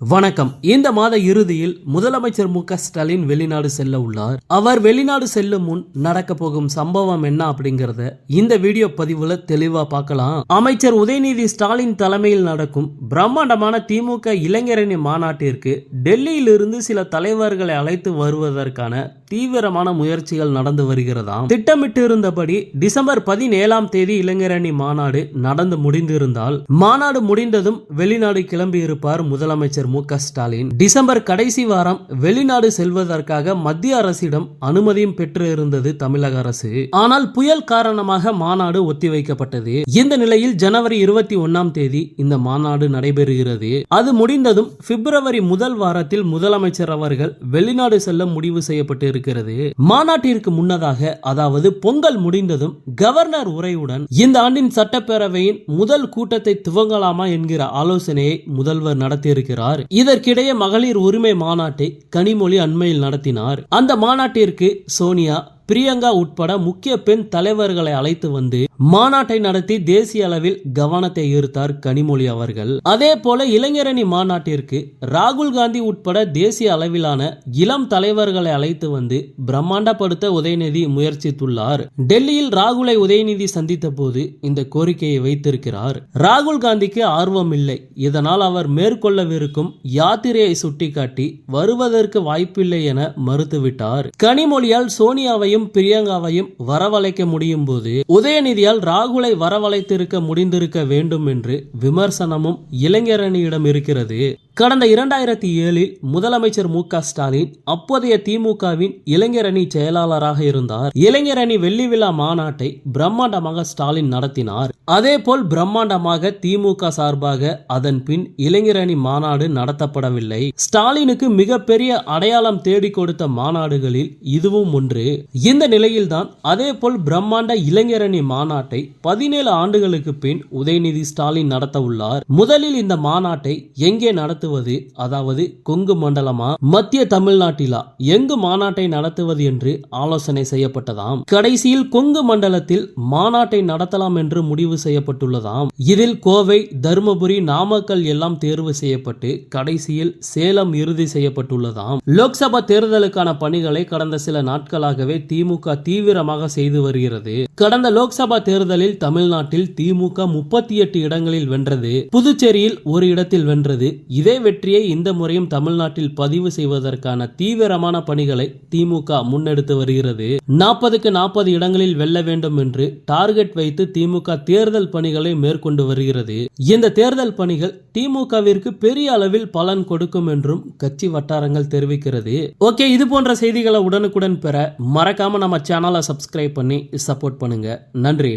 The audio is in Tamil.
வணக்கம். இந்த மாத இறுதியில் முதலமைச்சர் மு ஸ்டாலின் வெளிநாடு செல்ல உள்ளார். அவர் வெளிநாடு செல்லும் முன் நடக்க போகும் சம்பவம் என்ன அப்படிங்கறத இந்த வீடியோ பதிவுல தெளிவா பார்க்கலாம். அமைச்சர் உதயநிதி ஸ்டாலின் தலைமையில் நடக்கும் பிரம்மாண்டமான திமுக இளைஞரணி மாநாட்டிற்கு டெல்லியில் இருந்து சில தலைவர்களை அழைத்து வருவதற்கான தீவிரமான முயற்சிகள் நடந்து வருகிறதாம். திட்டமிட்டு இருந்தபடி டிசம்பர் பதினேழாம் தேதி இளைஞரணி மாநாடு நடந்து முடிந்திருந்தால் மாநாடு முடிந்ததும் வெளிநாடு கிளம்பி இருப்பார் முதலமைச்சர் மு ஸ்டாலின் டிசம்பர் கடைசி வாரம் வெளிநாடு செல்வதற்காக மத்திய அரசிடம் அனுமதியும் பெற்று இருந்தது தமிழக அரசு. ஆனால் புயல் காரணமாக மாநாடு ஒத்திவைக்கப்பட்டது. இந்த நிலையில் ஜனவரி இருபத்தி ஒன்னாம் தேதி இந்த மாநாடு நடைபெறுகிறது. அது முடிந்ததும் பிப்ரவரி முதல் வாரத்தில் முதலமைச்சர் அவர்கள் வெளிநாடு செல்ல முடிவு செய்யப்பட்டு இருக்கிறது மாநாட்டிற்கு முன்னதாக அதாவது பொங்கல் முடிந்ததும் கவர்னர் உரையுடன் இந்த ஆண்டின் சட்டப்பேரவையின் முதல் கூட்டத்தை துவங்கலாமா என்கிற ஆலோசனையை முதல்வர் நடத்தியிருக்கிறார். இதற்கிடையே மகளிர் உரிமை மாநாட்டை கனிமொழி அண்மையில் நடத்தினார். அந்த மாநாட்டிற்கு சோனியா பிரியங்கா உட்பட முக்கிய பெண் தலைவர்களை அழைத்து வந்து மாநாட்டை நடத்தி தேசிய அளவில் கவனத்தை ஈர்த்தார் கனிமொழி அவர்கள். அதே போல இளைஞரணி மாநாட்டிற்கு ராகுல் காந்தி உட்பட தேசிய அளவிலான இளம் தலைவர்களை அழைத்து வந்து பிரம்மாண்டப்படுத்த உதயநிதி முயற்சித்துள்ளார். டெல்லியில் ராகுலை உதயநிதி சந்தித்த போது இந்த கோரிக்கையை வைத்திருக்கிறார். ராகுல் காந்திக்கு ஆர்வம் இல்லை. இதனால் அவர் மேற்கொள்ளவிருக்கும் யாத்திரையை சுட்டிக்காட்டி வருவதற்கு வாய்ப்பில்லை என மறுத்துவிட்டார். கனிமொழியால் சோனியாவையும் பிரியங்காவையும் வரவழைக்க முடியும் போது உதயநிதி உதயநிதியால் ராகுலை வரவழைத்திருக்க முடிந்திருக்க வேண்டும் என்று விமர்சனமும் இளைஞரணியிடம் இருக்கிறது. கடந்த இரண்டாயிரத்தி ஏழில் முதலமைச்சர் மு க ஸ்டாலின் அப்போதைய திமுகவின் இளைஞரணி செயலாளராக இருந்தார். இளைஞர் அணி வெள்ளி விழா மாநாட்டை பிரம்மாண்டமாக ஸ்டாலின் நடத்தினார். அதேபோல் பிரம்மாண்டமாக திமுக சார்பாக அதன் பின் இளைஞரணி மாநாடு நடத்தப்படவில்லை. ஸ்டாலினுக்கு மிகப்பெரிய அடையாளம் தேடி கொடுத்த மாநாடுகளில் இதுவும் ஒன்று. இந்த நிலையில்தான் அதே போல் பிரம்மாண்ட இளைஞரணி மாநாட்டை பதினேழு ஆண்டுகளுக்கு பின் உதயநிதி ஸ்டாலின் நடத்த உள்ளார் முதலில் இந்த மாநாட்டை எங்கே நடத்த நடத்துவது அதாவது கொங்கு மண்டலமா மத்திய தமிழ்நாட்டிலா? எங்கு மாநாட்டை நடத்துவது என்று ஆலோசனை செய்யப்பட்டதாம். கடைசியில் கொங்கு மண்டலத்தில் மாநாட்டை நடத்தலாம் என்று முடிவு செய்யப்பட்டுள்ளதாம். இதில் கோவை தருமபுரி நாமக்கல் எல்லாம் தேர்வு செய்யப்பட்டு கடைசியில் சேலம் இறுதி செய்யப்பட்டுள்ளதாம். லோக்சபா தேர்தலுக்கான பணிகளை கடந்த சில நாட்களாகவே திமுக தீவிரமாக செய்து வருகிறது. கடந்த லோக்சபா தேர்தலில் தமிழ்நாட்டில் திமுக முப்பத்தி எட்டு இடங்களில் வென்றது. புதுச்சேரியில் ஒரு இடத்தில் வென்றது. இதே வெற்றியை இந்த முறையும் தமிழ்நாட்டில் பதிவு செய்வதற்கான தீவிரமான பணிகளை திமுக முன்னெடுத்து வருகிறது. நாற்பதுக்கு நாற்பது இடங்களில் வெல்ல வேண்டும் என்று டார்கெட் வைத்து திமுக தேர்தல் பணிகளை மேற்கொண்டு வருகிறது. இந்த தேர்தல் பணிகள் திமுகவிற்கு பெரிய அளவில் பலன் கொடுக்கும் என்றும் கட்சி வட்டாரங்கள் தெரிவிக்கிறது. ஓகே இது போன்ற செய்திகளை உடனுக்குடன் பெற மறக்காம நம்ம சேனலை சப்ஸ்கிரைப் பண்ணி சப்போர்ட் பண்ணுங்க. நன்றி.